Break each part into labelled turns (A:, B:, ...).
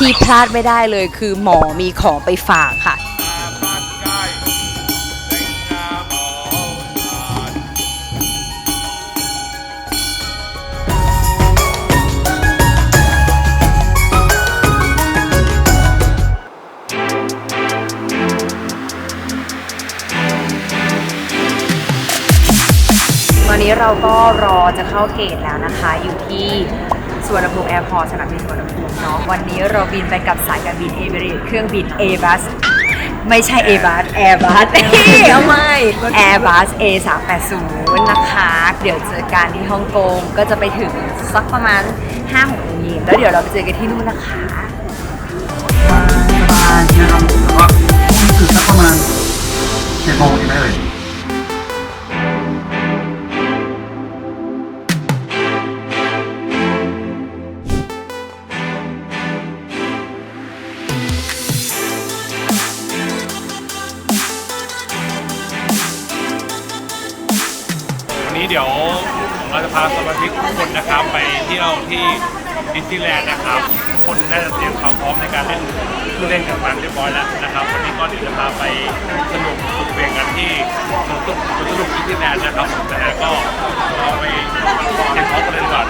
A: ที่พลาดไม่ได้เลยคือหมอมีของไปฝากค่ะ
B: บ้านใกล้ในงามหอทาน
A: ตอนนี้เราก็รอจะเข้าเกตแล้วนะคะอยู่ที่ สวนภูมิแอร์พอร์ตสนามบินสวนภูมิเนาะวันนี้เราบินไปกับสายการบินเอเบรเครื่องบิน a b u s ไม่ใช่ a b u s Airbus เอาไม่ Airbus A 3 8 0นะคะ เดี๋ยวเจอกันที่ฮ่องกงก็จะไปถึงสักประมาณ5 6โมงเย็นแล้วเดี๋ยวเราไปเจอกันที่นู่นนะคะ
C: สบายนะครับผมแล้วก็นี่คือสักประมาณเจ็ดโมงเองได้เลย
B: พาสมาชิกทุกคนนะครับไปเที่ยวที่ดิสนีย์แลนด์นะครับ คนน่าจะเตรียมความพร้อมในการเล่นผู้เล่นกันมาเรียบร้อยแล้วนะครับ วันนี้ก็เดี๋ยวจะพาไปสนุกสุดเวียงกันที่สนุกสนุกดิสนีย์แลนด์นะครับแต่ก็เราไปเก็บของกันเลยดีกว่าเ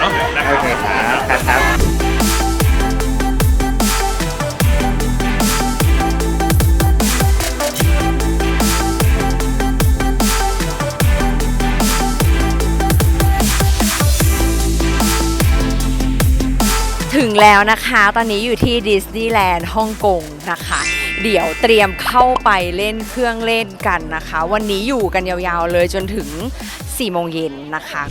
B: นาะน
A: ถึงแล้วนะคะ ตอนนี้อยู่ที่ดิสนีย์แลนด์ฮ่องกงนะคะ เดี๋ยวเตรียมเข้าไปเล่นเครื่องเล่นกันนะคะ วันนี้อยู่กันยาวๆเลยจนถึง4โมงเย็นนะคะ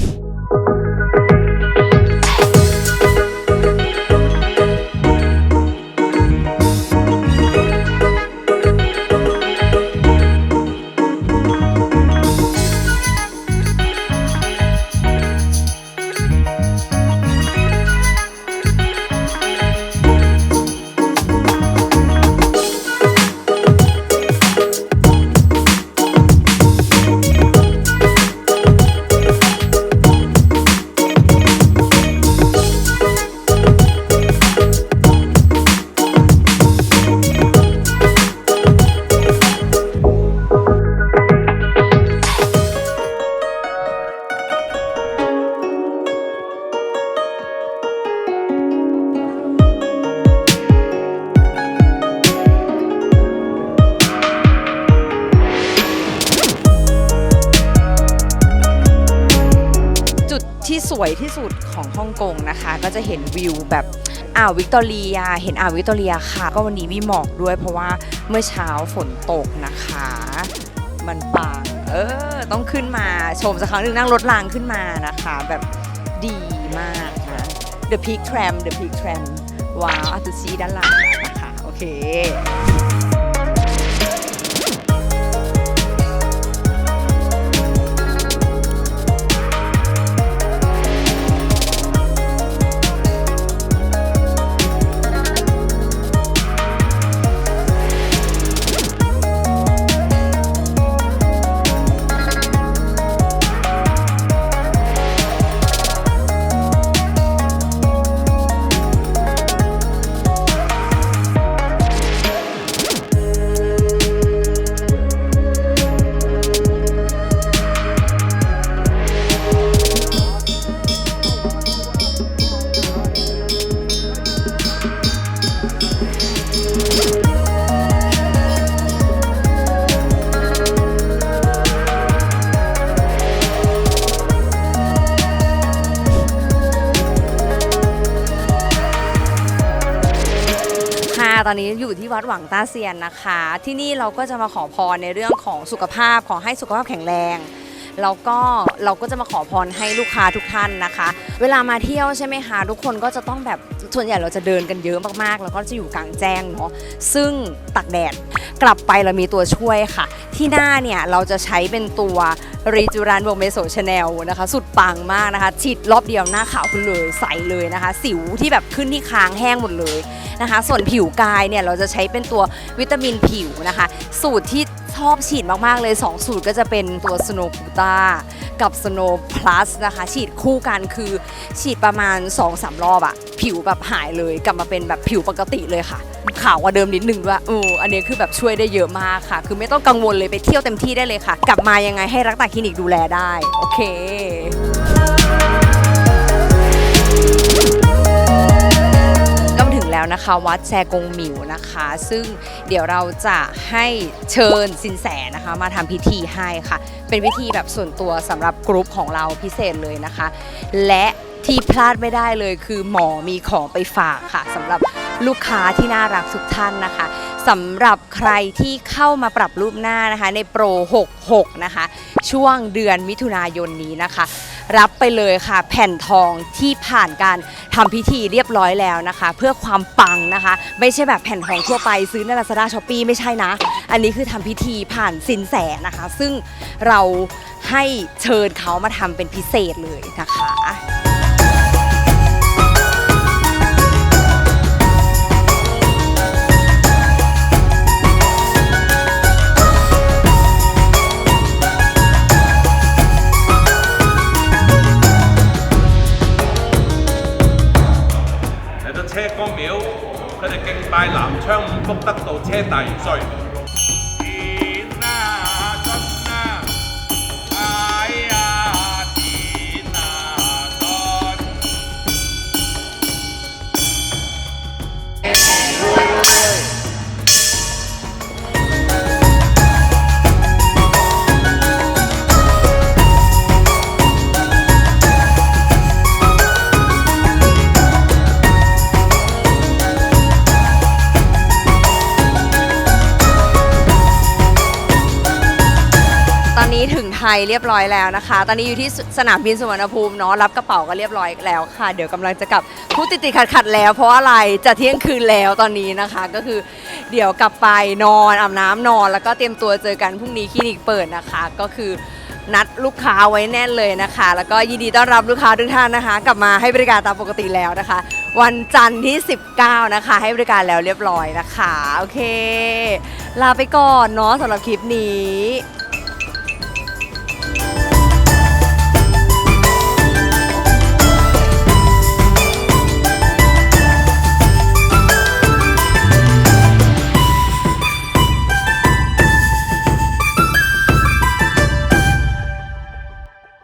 A: สวยที่สุดของฮ่องกงนะคะ ก็จะเห็นวิวแบบอ่าววิกตอเรีย เห็นอ่าววิกตอเรียค่ะ ก็วันนี้มีหมอกด้วยเพราะว่าเมื่อเช้าฝนตกนะคะ มันปังเออ ต้องขึ้นมาชมสักครั้งหนึ่งนั่งรถรางขึ้นมานะคะ แบบดีมากนะ The Peak Tram The Peak Tram ว้าวอาตุซีด้านหลังนะคะ โอเค นี้อยู่ที่วัดหวังต้าเซียนนะคะ ที่นี่เราก็จะมาขอพรในเรื่องของสุขภาพขอให้สุขภาพแข็งแรงแล้วก็เราก็จะมาขอพรให้ลูกค้าทุกท่านนะคะ เวลามาเที่ยวใช่ไหมคะทุกคนก็จะต้องแบบส่วนใหญ่เราจะเดินกันเยอะมากๆ แล้วก็จะอยู่กลางแจ้งเนาะซึ่งตักแดด กลับไปเรามีตัวช่วยค่ะ ที่หน้าเนี่ยเราจะใช้เป็นตัวรีจูรันวงเมโซชาแนลนะคะ สุดปังมากนะคะ ฉีดรอบเดียวหน้าขาวขึ้นเลยใสเลยนะคะ สิวที่แบบขึ้นที่คางแห้งหมดเลยนะคะ ส่วนผิวกายเนี่ยเราจะใช้เป็นตัววิตามินผิวนะคะ สูตรที่ชอบฉีดมากๆเลย 2 สูตรก็จะเป็นตัวสโน w ูต้า กับ Snow Plus นะคะ ฉีดคู่กันคือฉีดประมาณ 2-3 รอบอะผิวแบบหายเลยกลับมาเป็นแบบผิวปกติเลยค่ะ ขาวกว่าเดิมนิดนึงด้วยเอออันนี้คือแบบช่วยได้เยอะมากค่ะ คือไม่ต้องกังวลเลยไปเที่ยวเต็มที่ได้เลยค่ะ กลับมายังไงให้รักตาคลินิกดูแลได้ โอเค แล้วนะคะ วัดแซกงหมิวนะคะ ซึ่งเดี๋ยวเราจะให้เชิญสินแสนะคะ มาทำพิธีให้ค่ะ เป็นพิธีแบบส่วนตัวสำหรับกรุ๊ปของเราพิเศษเลยนะคะ และที่พลาดไม่ได้เลยคือหมอมีของไปฝากค่ะสำหรับลูกค้าที่น่ารักทุกท่านนะคะ สำหรับใครที่เข้ามาปรับรูปหน้านะคะ ในโปร 66 นะคะ ช่วงเดือนมิถุนายนนี้นะคะ รับไปเลยค่ะ แผ่นทองที่ผ่านการทำพิธีเรียบร้อยแล้วนะคะ เพื่อความปังนะคะ ไม่ใช่แบบแผ่นทองทั่วไปซื้อใน Lazada s h o p e e ไม่ใช่นะ อันนี้คือทำพิธีผ่านสินแสนะคะ ซึ่งเราให้เชิญเขามาทำเป็นพิเศษเลยนะคะ
B: 車公廟，佢哋敬拜南昌五福得道車大元帥。
A: ไทยเรียบร้อยแล้วนะคะ ตอนนี้อยู่ที่สนามบินสุวรรณภูมิเนาะรับกระเป๋าก็เรียบร้อยแล้วค่ะ เดี๋ยวกำลังจะกลับพูดติดติดขัดขัดๆแล้ว เพราะอะไรจะเที่ยงคืนแล้วตอนนี้นะคะ ก็คือเดี๋ยวกลับไปนอนอาบน้ำนอน แล้วก็เตรียมตัวเจอกันพรุ่งนี้คลินิกเปิดนะคะ ก็คือนัดลูกค้าไว้แน่นเลยนะคะ แล้วก็ยินดีต้อนรับลูกค้าทุกท่านนะคะ กลับมาให้บริการตามปกติแล้วนะคะ วันจันทร์ที่ 19 นะคะ ให้บริการแล้วเรียบร้อยนะคะ โอเค ลาไปก่อนเนาะสำหรับคลิปนี้